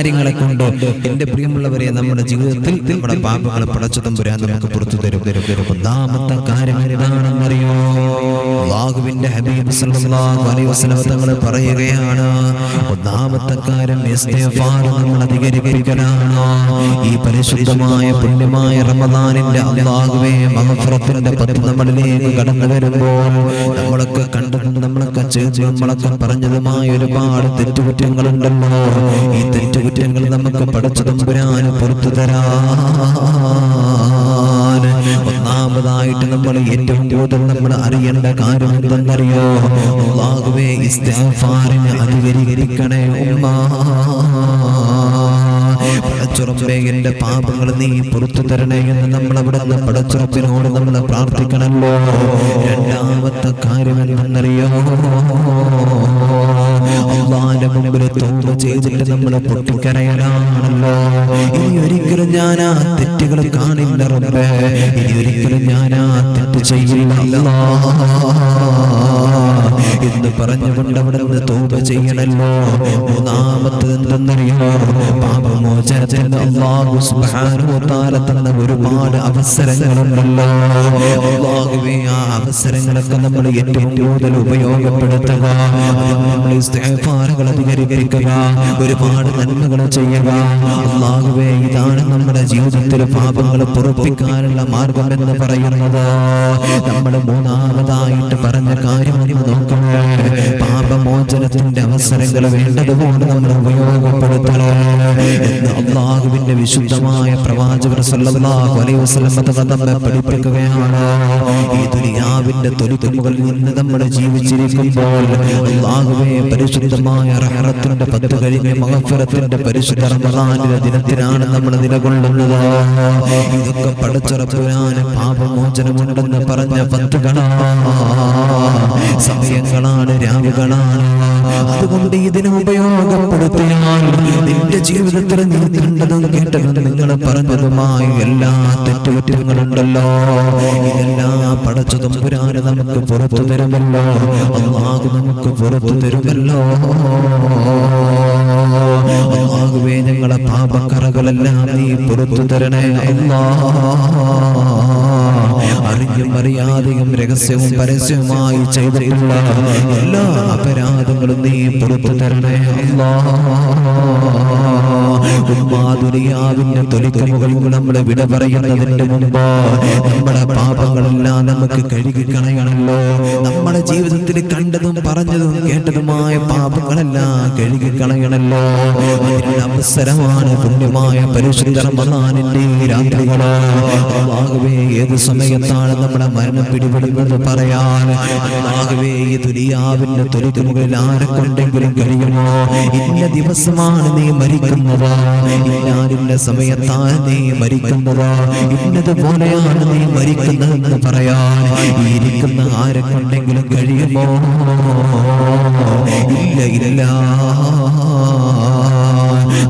കാര്യങ്ങളെ കൊണ്ട് എന്റെ പ്രിയമുള്ളവരെ നമ്മുടെ ജീവിതത്തിൽ നമ്മുടെ പാപങ്ങളെ പടച്ചു തമ്പുരാൻ നമുക്ക് പുറത്തു തരും. ഒന്നാമത്തെ കാര്യം എന്താണെന്നറിയോ? തങ്ങൾ പറയുകയാണ് ഒന്നാമത്തെ കാര്യം നമ്മൾ അധികരിപ്പിക്കലാണ്. ഈ പരിശുദ്ധമായ പുണ്യമായ റമദാനിന്റെ അള്ളാഹുവേ മഹഫറത്തിന്റെ പത്ത് നമ്മളിലേക്ക് കടന്നു വരുമ്പോൾ നമ്മളൊക്കെ കണ്ടതും നമ്മളൊക്കെ ചെയ്തു നമ്മളൊക്കെ പറഞ്ഞതുമായ ഒരുപാട് തെറ്റുകുറ്റങ്ങളുണ്ടല്ലോ. ഈ തെറ്റുകുറ്റങ്ങൾ നമുക്ക് പഠിച്ചു തമ്പുരാന് പുറത്തു തരാ ഒന്നാമതായിട്ട് നമ്മൾ ഏറ്റവും കൂടുതൽ നമ്മൾ അറിയേണ്ട കാര്യം എന്തെന്നറിയോ? അധികരിക്കണേ ഉമ്മ. എന്റെ പാപങ്ങൾ നീ പുറത്തു തരണേ എന്ന് നമ്മൾ അവിടെ നിന്ന് പടച്ചുറപ്പിനോട് നമ്മൾ പ്രാർത്ഥിക്കണമല്ലോ രണ്ടാമത്തെ കാര്യം എന്തെന്നറിയോ? ഒരിക്കലും ഞാൻ ആ തെറ്റുകൾ കാണില്ല റബ്ബേ ഇനി ഒരിക്കലും ഞാൻ ആ തെറ്റ് ചെയ്യില്ല. എന്ന് പറഞ്ഞുകൊണ്ട് അവിടെ നിന്ന് തോപ ചെയ്യണല്ലോ. മൂന്നാമത്തത് എന്തെന്നറിയോ? പാപമോചനത്തിന് അള്ളാഹു സുബ്ഹാനഹു തആല തന്ന ഒരുപാട് അവസരങ്ങളുണ്ടല്ലോ. അള്ളാഹുവേ ആ അവസരങ്ങളൊക്കെ നമ്മൾ ഏറ്റവും കൂടുതൽ ഉപയോഗപ്പെടുത്തുക. നമ്മൾ ഇസ്തിഗ്ഫാറുകൾ അധികരിപ്പിക്കുക. ഒരുപാട് നന്മകൾ ചെയ്യുക. ജീവിതത്തിൽ പാപങ്ങൾ പുറപ്പിക്കാനുള്ള മാർഗം എന്ന് പറയുന്നത്. നമ്മൾ മൂന്നാമതായിട്ട് പറഞ്ഞ കാര്യം നോക്കണേ. പാപമോചനത്തിന്റെ അവസരങ്ങൾ വേണ്ടതുപോലെ നമ്മൾ ഉപയോഗപ്പെടുത്തണം എന്ന് അള്ളാഹുവിന്റെ വിശുദ്ധമായ പ്രവാചകർ സല്ലല്ലാഹു അലൈഹി വസല്ലം നമ്മെ പഠിപ്പിക്കുകയാണ്. ഈ ദുനിയാവിന്റെ തൊലിത്തുമുകളിൽ നിന്ന് നമ്മൾ ജീവിച്ചിരിക്കുമ്പോൾ അള്ളാഹുവെ പരിശുദ്ധമായ റഹറത്തിന്റെ പത്ത് കഴിഞ്ഞ മഹഫറത്തിന്റെ പരിശുദ്ധ റമദാനിലെ ദിനത്തിനാണ് നമ്മൾ നിലകൊള്ളുന്നത്. ഇതൊക്കെ പടച്ചുറപ്പുരാന് പാപമോചനമുണ്ടെന്ന് പറഞ്ഞ പത്തുകളാണ് സമയങ്ങളാണ് രാവുകളാണ്. അതുകൊണ്ട് ഇതിനെ ഉപയോഗപ്പെടുത്തിയാൽ നിന്റെ ജീവിതത്തിൽ നീ കണ്ടതും കേട്ടതും നിങ്ങൾ പറഞ്ഞതുമായ എല്ലാ തെറ്റുകുറ്റങ്ങളുണ്ടല്ലോ. ഇതെല്ലാം പടച്ചതും പുരാന നമുക്ക് പുറത്തു തരുമല്ലോ. അള്ളാഹു നമുക്ക് പുറത്തു തരുമല്ലോ. ഞങ്ങളെ പാപക്കറകളെല്ലാം നീ പുറത്തു തരണേ അറിഞ്ഞും അറിയാതെയും രഹസ്യവും പരസ്യവുമായി ചെയ്തിട്ടുള്ള എല്ലാ അപരാധങ്ങളും നീ പുറത്തു തരണേ. അല്ലാ ഉമ്മാതുരിയാവിന്റെ തൊലിക്കമുകൾ നമ്മൾ വിട പറയുന്നതിന്റെ മുമ്പ് നമ്മുടെ പാപങ്ങളെല്ലാം നമുക്ക് കഴുകി കളയണമല്ലോ. നമ്മുടെ ജീവിതത്തിൽ കണ്ടതും പറഞ്ഞതും കേട്ടതുമായ പാപങ്ങളെല്ലാം കഴുകി കളയണല്ലോ അതിനുള്ള അവസരമാണ് പുണ്യമായ പരിശുദ്ധ റമദാനിന്റെ രാത്രികൾ. അല്ലാഹുവേ ഏത് സമയത്താണ് നമ്മുടെ മരണം പിടിപെടുന്നത് പറയാൻ? ആകവേ ഈ ദുനിയാവിന്റെ തൊലിക്കമുകളിൽ ആരെ കൊണ്ടെങ്കിലും കഴിയുമോ? ഇന്ന ദിവസമാണ് നീ മരിക്കുന്നത്. ഇന്നാലിന്റെ സമയത്താണ് നീ മരിക്കുന്നത്. ഇന്നതുപോലെയാണ് നീ മരിക്കുന്നതെന്ന് പറയാൻ. ഇരിക്കുന്ന ആരെ കൊണ്ടെങ്കിലും കഴിയുമോ? ഇല്ല ഇല്ല.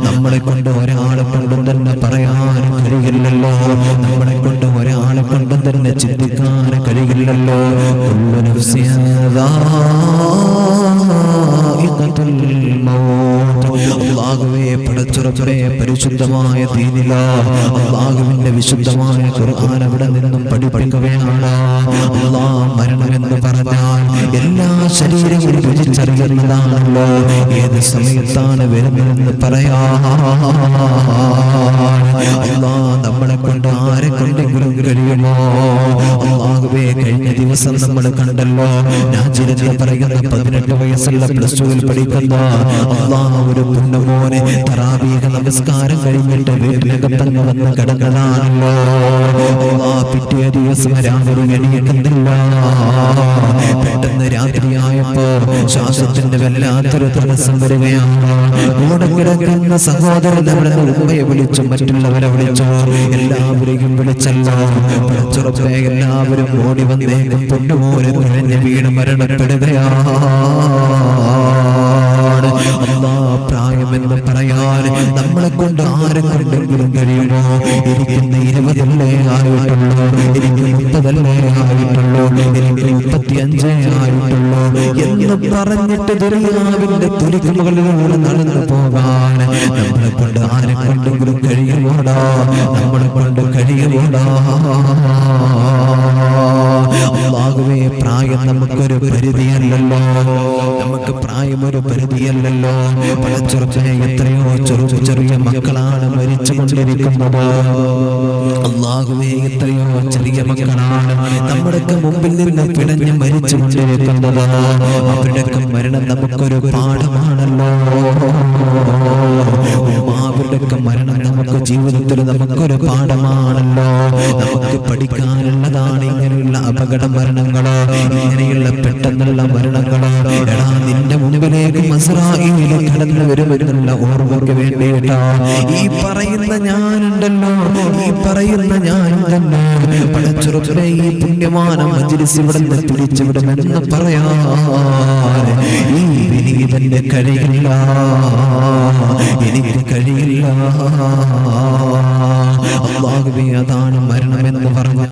നമ്മളെ കൊണ്ട് ഒരാളെ കൊണ്ടും തന്നെ പറയാൻ കഴിയില്ലല്ലോ. നമ്മളെ കൊണ്ട് ഒരാളെ കൊണ്ടും തന്നെ ചിന്തിക്കാൻ കഴിയില്ലല്ലോ. കുല്ലു പടച്ചുറപ്പേ പരിശുദ്ധമായ അള്ളാഹുവിന്റെ വിശുദ്ധമായ ഖുർആൻ അവിടെ നിന്നും പഠിപ്പിക്കുകയാണ് ശരീരങ്ങളും രുചിച്ചറിയുന്നതാണല്ലോ ഏത് സമയത്താണ് വരുന്നതെന്ന് പറയാ. നമ്മളെ കൊണ്ട് ആരെ കൊണ്ടെങ്കിലും കഴിയുമോ? അള്ളാഹുവേ കഴിഞ്ഞ ദിവസം നമ്മൾ കണ്ടല്ലോ നാജിലെന്ന് പറയുന്ന പതിനെട്ട് വയസ്സുള്ള പ്ലസ് ടുവിൽ പഠിക്കുന്ന ഒരു പുണ്ണമോനെ തറാവീക നമസ്കാരം കഴിഞ്ഞിട്ട് വീട്ടിനകത്തങ്ങ് വന്ന് കിടന്നതാണല്ലോ. പിറ്റേ ദിവസം രാവിലെ എണീക്കുന്നില്ല. ശ്വാസത്തിന്റെ വല്ലാത്തൊരു തടസ്സം വരികയാണ്. കൂടെ കിടക്കുന്ന സഹോദരൻ അവിടെ ഉമ്മയെ വിളിച്ചു മറ്റുള്ളവരെ വിളിച്ചു എല്ലാവരെയും വിളിച്ചല്ലോ. പടച്ചുറപ്പേ എല്ലാവരും ഓടി വന്നേക്കും പൊന്നുപോലെ കുഴഞ്ഞ വീട് മരണപ്പെടുകയാണ്. അല്ലാ പ്രായമെന്ന് പറയാൻ നമ്മളെ കൊണ്ട് ആരെ കൊണ്ടെങ്കിലും കഴിയുമോ? എനിക്കിന്ന് ഇരുപതല്ലേ ആയിട്ടുള്ളൂ. എനിക്ക് മുപ്പതല്ലേ ആയിട്ടുള്ളൂ. എനിക്ക് മുപ്പത്തിയഞ്ചേ ആയിട്ടുള്ളൂ. എന്ന് പറഞ്ഞിട്ട് ദുരിതാവിന്റെ തുലിക്കുമകളിലൂടെ നടന്നു പോകാൻ നമ്മളെ കൊണ്ട് ആരെ കൊണ്ടെങ്കിലും കഴിയുമോടാ? നമ്മളെ കൊണ്ട് കഴിയുമോടാ? അള്ളാഹുവേ പ്രായം നമുക്കൊരു പരിധിയല്ലല്ലോ. നമുക്ക് പ്രായം ഒരു പരിധിയല്ലല്ലോ. പല ചെറുപ്പനെ എത്രയോ ചെറു ചെറിയ മക്കളാണ് മരിച്ചു കൊണ്ടിരിക്കുന്നത് എത്രയോ ചെറിയ മക്കളാണ് നമ്മുടെയൊക്കെ മുമ്പിൽ നിന്ന് പിടഞ്ഞ് മരിച്ചു കൊണ്ടിരിക്കുന്നത് മരണം നമുക്കൊരു പാഠമാണല്ലോ. അവരുടെയൊക്കെ മരണം നമുക്ക് ജീവിതത്തിൽ നമുക്കൊരു പാഠമാണല്ലോ. നമുക്ക് പഠിക്കാനുള്ളതാണ് ഇങ്ങനെയുള്ള അപകട മരണങ്ങളോ ഇങ്ങനെയുള്ള പെട്ടെന്നുള്ള മരണങ്ങളോ. എടാ നിന്റെ മുൻപിലേക്ക് മസറായിൽ കടന്നു വരുമെന്നുള്ള ഓർമ്മയ്ക്ക് വേണ്ടിയിട്ടോ. ഈ പറയുന്ന ഞാനുണ്ടല്ലോ ഈ പറയുന്ന ഞാനുണ്ടല്ലോ. പടച്ചുറപ്പിനെ ഈ പുണ്യമാന മജിലിസ് ഇവിടെ നിന്ന് പിടിച്ചുവിടുമെന്ന് പറയാ. ഈ വിനീതന്റെ കഴിയില്ല. എനിക്ക് കഴിയില്ല. അള്ളാഹുവേ അതാണ് മരണമെന്ന് പറഞ്ഞു.